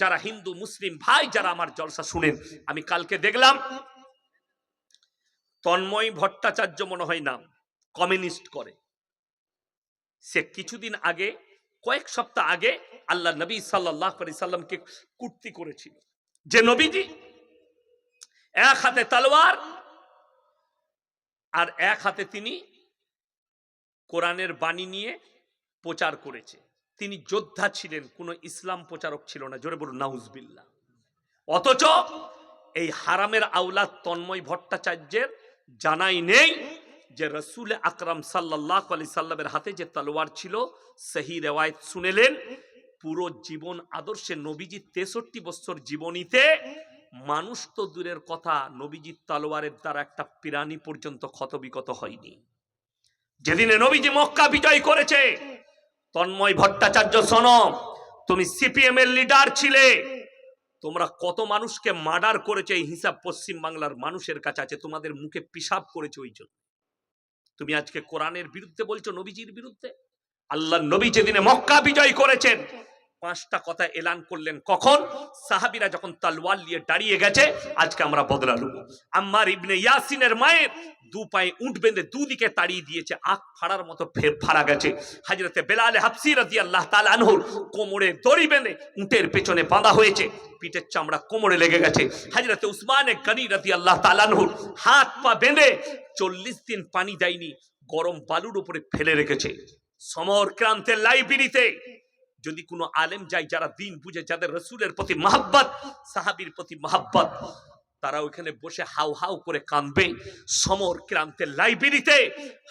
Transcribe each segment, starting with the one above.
যারা হিন্দু, মুসলিম ভাই যারা আমার জলসা শুনেন, আমি কালকে দেখলাম, তন্ময় ভট্টাচার্য মনে হয় নাম, কমিউনিস্ট করে। সে কিছুদিন আগে, কয়েক সপ্তাহ আগে আল্লাহ নবী সাল্লাহ সাল্লামকে কুর্তি করেছিল। যে নবীজি, এক হাতে তলোয়ার আর এক হাতে তিনি কোরআনের বাণী নিয়ে প্রচার করেছে। তিনি যোদ্ধা ছিলেন, কোনো ইসলাম প্রচারক ছিল না। জোরে বলুন নাউজবিল্লা অথচ এই হারামের আউলাদ তন্ময় ভট্টাচার্যের জানাই নেই যে রসুল আকরাম সাল্লাহ আলি সাল্লামের হাতে যে তলোয়ার ছিল সেই রেওয়ায়ত শুনেলেন, পুরো জীবন আদর্শে নবীজি তেষট্টি বছর জীবনীতে মানুষ তো দূরের কথা, নবীজির তলোয়ারের দ্বারা একটা প্রাণী পর্যন্ত ক্ষতবিকত হয়নি। যেদিনে নবীজি মক্কা বিজয় করেছে তন্ময় ভট্টাচার্য, শোনো। তুমি সিপিএম এর লিডার ছিলে। তোমরা কত মানুষকে মার্ডার করেছে এই হিসাব পশ্চিম বাংলার মানুষের কাছে আছে, তোমাদের মুখে পিসাব করেছে ওই জন্য। তুমি আজকে কোরআনের বিরুদ্ধে বলছো, নবীজির বিরুদ্ধে? আল্লাহ নবী যেদিনে মক্কা বিজয় করেছেন পাঁচটা কথা এলান করলেন কখন? সাহাবিরা যখন তলোয়ার নিয়ে দাঁড়িয়ে গেছে, আজকে আমরা বদলা আম্মার ইবনে ইয়াসিনের মায়ের দু পায়ে উঠ বেঁধে দুদিকে তাড়িয়ে দিয়েছে, আখ ফাড়ার মতো ফাড়া গেছে। হাজরতে বেলালে হাফসি রাজি আল্লাহ তালানহুর কোমরে দড়ি বেঁধে উটের পেছনে বাঁধা হয়েছে, পিঠের চামড়া কোমরে লেগে গেছে। হাজরতে উসমানে গনি রাজি আল্লাহ তালানহুর হাত পা বেঁধে চল্লিশ দিন পানি দেয়নি, গরম বালুর উপরে ফেলে রেখেছে। সমর ক্রান্তের লাইব্রেরিতে যদি কোনো আলেম যায় যারা দিন বুঝে, যাদের রসুলের প্রতি মাহাব্বত, সাহাবির প্রতি মাহাব্বত, তারা ওইখানে বসে হাউ হাউ করে কাঁদবে। সমর ক্রান্তের লাইব্রেরিতে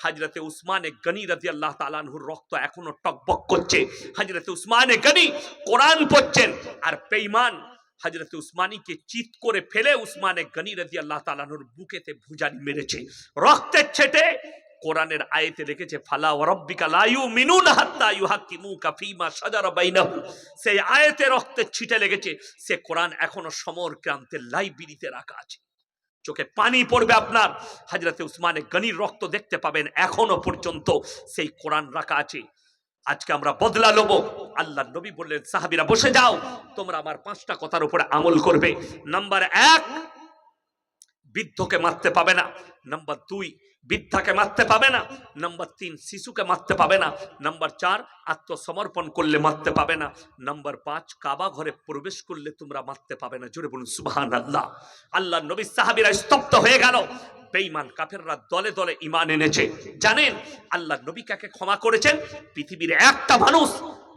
হাজরতে উসমানে গনি রাজি আল্লাহ তালানহুর রক্ত এখনও টকবক করছে। হাজরতে উসমানে গনি কোরআন পড়ছেন আর পেইমান হজরত উসমানীকে চিত করে ফেলে উসমানে গনি রাজি আল্লাহ তালানুর বুকেতে ভুজানি মেরেছে। রক্তের ছেটে কোরআনের আয়াতে রেখেছে, ফালা ওয়ারাব্বিকা লা ইউমিনুনা হাত্তা ইউহাক্কিমুকা ফীমা শাজারা বাইনাহুম। সেই আয়াতে রক্তের ছিটে লেগেছে, সে কোরআন এখনও সমর ক্রান্তের লাইব্রেরিতে রাখা আছে। চোখে পানি পড়বে আপনার, হাজরতে উসমানে গনির রক্ত দেখতে পাবেন, এখনও পর্যন্ত সেই কোরআন রাখা আছে। আজকে আমরা বদলা লব, আল্লাহ নবী বললেন, সাহাবিরা বসে যাও, তোমরা আমার পাঁচটা কথার উপরে আমল করবে। নাম্বার এক, বৃদ্ধকে মারতে পাবে না। নাম্বার দুই বৃদ্ধাকে মারতে পাবে না। নাম্বার তিন, শিশুকে মারতে পাবে না। নাম্বার চার, আত্মসমর্পণ করলে মারতে পাবে না। নাম্বার পাঁচ, কাবা ঘরে প্রবেশ করলে তোমরা মারতে পাবে না। জোরে বলুন সুবাহান আল্লাহ আল্লাহ নবী সাহাবিরা স্তব্ধ হয়ে গেল। বেঈমান কাফেররা দলে দলে ইমান এনেছে। জানেন, আল্লাহ নবী কাকে ক্ষমা করেছেন? পৃথিবীর একটা মানুষ।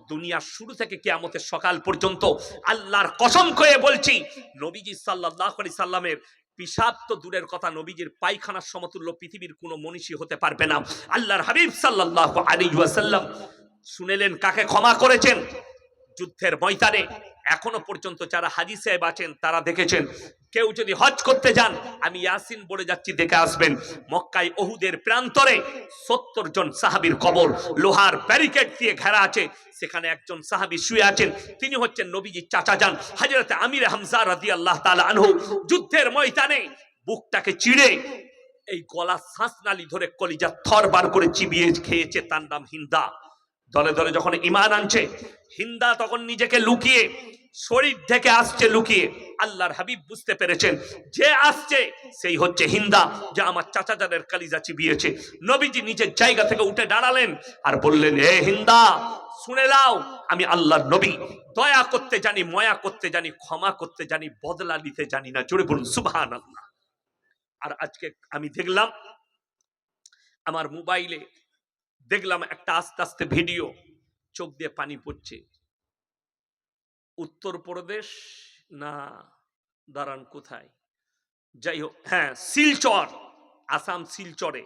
দুনিয়ার শুরু থেকে কেয়ামতের সকাল পর্যন্ত আল্লাহর কসম করে বলছি, নবীজি সাল্লাহ সাল্লামের পিসাব তো দূরের কথা নবীজির পায়খানার সমতুল্য পৃথিবীর কোনো মনীষী হতে পারবে না। আল্লাহর হাবিব সাল্লাহ আলী ওয়াসাল্লাম শুনেলেন, কাকে ক্ষমা করেছেন? যুদ্ধের ময়দানে। এখনও পর্যন্ত যারা হাজি সাহেব আছেন, তারা দেখেছেন, কেউ যদি হজ করতে যান, আমি ইয়াসিন বলে যাচ্ছি, দেখে আসবেন, মক্কায় ওহুদের প্রান্তরে সত্তর জন সাহাবির কবর, লোহার ব্যারিকেড দিয়ে ঘেরা আছে, সেখানে একজন সাহাবি শুয়ে আছেন, তিনি হচ্ছেন নবীজি চাচা যান হাজরতে আমির হামজা রাদি আল্লাহ তালা আনহু যুদ্ধের ময়দানে বুকটাকে চিড়ে এই গলা শ্বাস নালি ধরে কলিজা থর বার করে চিবিয়ে খেয়েছে, তার নাম হিন্দা। দলে দলে যখন ইমান আনছে, হিন্দা তখন নিজেকে লুকিয়ে শরীর থেকে আসছে লুকিয়ে। আল্লাহর হাবিব বুঝতে পেরেছেন, যে আসছে সেই হচ্ছে হিন্দা যা আমার চাচাজানের কালিজা চিবিয়েছে। নবীজি নিজের জায়গা থেকে উঠে দাঁড়ালেন আর বললেন হে হিন্দা, শুনে লাও আমি আল্লাহর নবী। দয়া করতে জানি, ময়া করতে জানি, ক্ষমা করতে জানি, বদলা নিতে জানি না। জোরে বলুন সুবহান আল্লাহ আর আজকে আমি দেখলাম, আমার মোবাইলে দেখলাম একটা আস্তে আস্তে ভিডিও, চোখ দিয়ে পানি পড়ছে। উত্তরপ্রদেশ না দাঁড়ান কোথায়? যাই হোক হ্যাঁ শিলচর, আসাম শিলচরে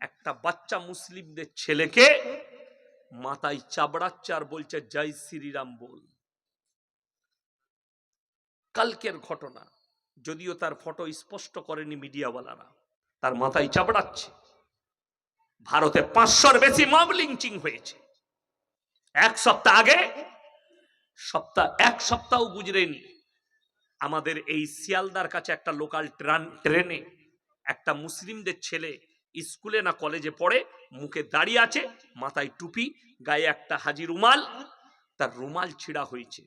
একটা বাচ্চা মুসলিমদের ছেলেকে মাথায় চাবড়াচ্ছে আর বলছে, জয় শ্রীরাম বল। কালকের ঘটনা, যদিও তার ফটো স্পষ্ট করেনি মিডিয়াওয়ালারা, তার মাথায় চাবড়াচ্ছে। ভারতে পাঁচশোর বেশি মব লিঞ্চিং হয়েছে। এক সপ্তাহ আগে সপ্তাহ, এক সপ্তাহ গুজরেনি আমাদের এই শিয়ালদার কাছে একটা লোকাল ট্রান ট্রেনে একটা মুসলিমদের ছেলে স্কুলে না কলেজে পড়ে, মুখে দাঁড়িয়ে আছে, মাথায় টুপি, গায়ে একটা হাজি রুমাল, তার রুমাল ছিঁড়া হয়েছে।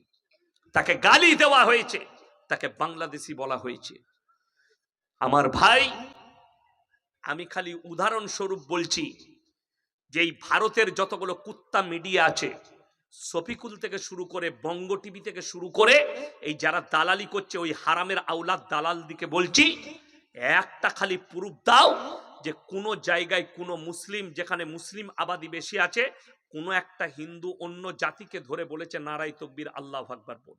তাকে গালি দেওয়া হয়েছে, তাকে বাংলাদেশি বলা হয়েছে। আমার ভাই, আমি খালি উদাহরণস্বরূপ বলছি যে এই ভারতের যতগুলো কুত্তা মিডিয়া আছে শফিকুল থেকে শুরু করে বঙ্গ টিভি থেকে শুরু করে এই যারা দালালি করছে, ওই হারামের আউলাদ দালাল দিকে বলছি, একটা খালি প্রুফ দাও যে কোনো জায়গায় কোনো মুসলিম, যেখানে মুসলিম আবাদি বেশি আছে, কোনো একটা হিন্দু অন্য জাতিকে ধরে বলেছে নারাই তকবির, আল্লাহ আকবার বল।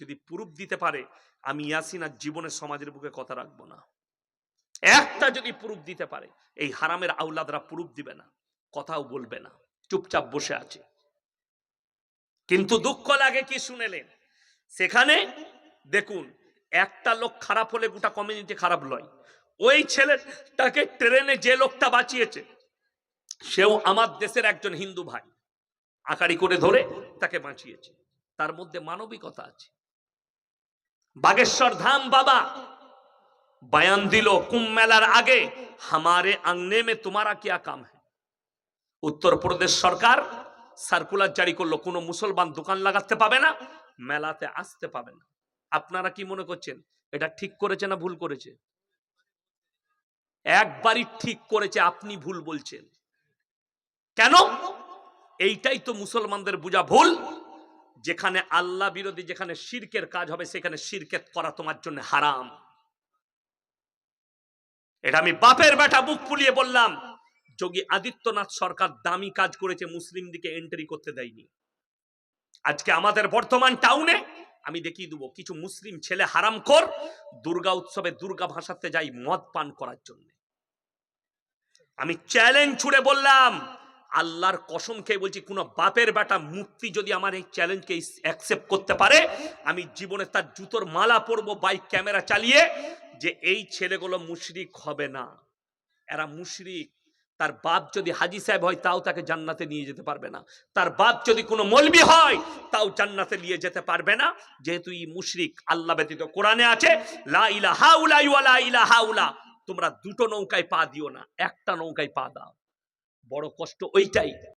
যদি প্রুফ দিতে পারে, আমি ইয়াসিন আর সমাজের বুকে কথা রাখব না। একটা যদি প্রুফ দিতে পারে, এই হারামের আউলাদরা প্রুফ দিবে না, কথাও বলবে না, চুপচাপ বসে আছে। কিন্তু দুঃখ লাগে কি শুনেলেন? সেখানে দেখুন, একটা লোক খারাপ হলে গোটা কমিউনিটি খারাপ লয়। ওই ছেলেটাকে ট্রেনে যে লোকটা বাঁচিয়েছে, সেও আমার দেশের একজন হিন্দু ভাই। আকারি করে ধরে তাকে বাঁচিয়েছে। তার মধ্যে মানবিকতা আছে। বাগেশ্বর ধাম বাবা বয়ান দিল, কুম্ভ মেলার আগে হামারে আংনে মে তোমারা কিয়া কাম হ্যাঁ উত্তরপ্রদেশ সরকার সার্কুলার জারি করল, কোনো মুসলমান দোকান লাগাতে পাবে না, মেলাতে আসতে পাবে না। আপনারা কি মনে করছেন? এটা ঠিক করেছে না ভুল করেছে? একবারই ঠিক করেছে, আপনি ভুল বলছেন। কেন? এইটাই তো মুসলমানদের বোঝা ভুল। যেখানে আল্লাহ বিরোধী, যেখানে শিরকের কাজ হবে, সেখানে শিরকেত করা তোমার জন্য হারাম। এটা আমি বাপের বেটা বুক ফুলিয়ে বললাম যোগী আদিত্যনাথ সরকার দামি কাজ করেছে মুসলিমদিকে এন্ট্রি করতে দেয়নি। আজকে আমাদের বর্তমান টাউনে আমি দেখিয়ে দেবো, কিছু মুসলিম ছেলে হারাম কর, দুর্গা উৎসবে দুর্গা ভাসাতে যাই মদ পান করার জন্য। আমি চ্যালেঞ্জ ছুড়ে বললাম, আল্লাহর কসম খেয়ে বলছি, কোন বাপের বেটা মুক্তি যদি আমার এই চ্যালেঞ্জকে অ্যাকসেপ্ট করতে পারে, আমি জীবনে তার জুতোর মালা পরবো বাইক ক্যামেরা চালিয়ে, যে এই ছেলেগুলো মুশরিক হবে না। এরা মুশরিক। তার বাপ যদি হাজি সাহেব হয়, তাও তাকে জান্নাতে নিয়ে যেতে পারবে না। তার বাপ যদি কোনো মলবি হয়, তাও জান্নাতে নিয়ে যেতে পারবে না। যেহেতু ই মুশরিক আল্লাহ ব্যতীত কোরআনে আছে, লা ইলাহা উলা ইওয়ালা ইলা হাউলা তোমরা দুটো নৌকায় পা দিও না, একটা নৌকায় পা দাও। বড় কষ্ট ওইটাই।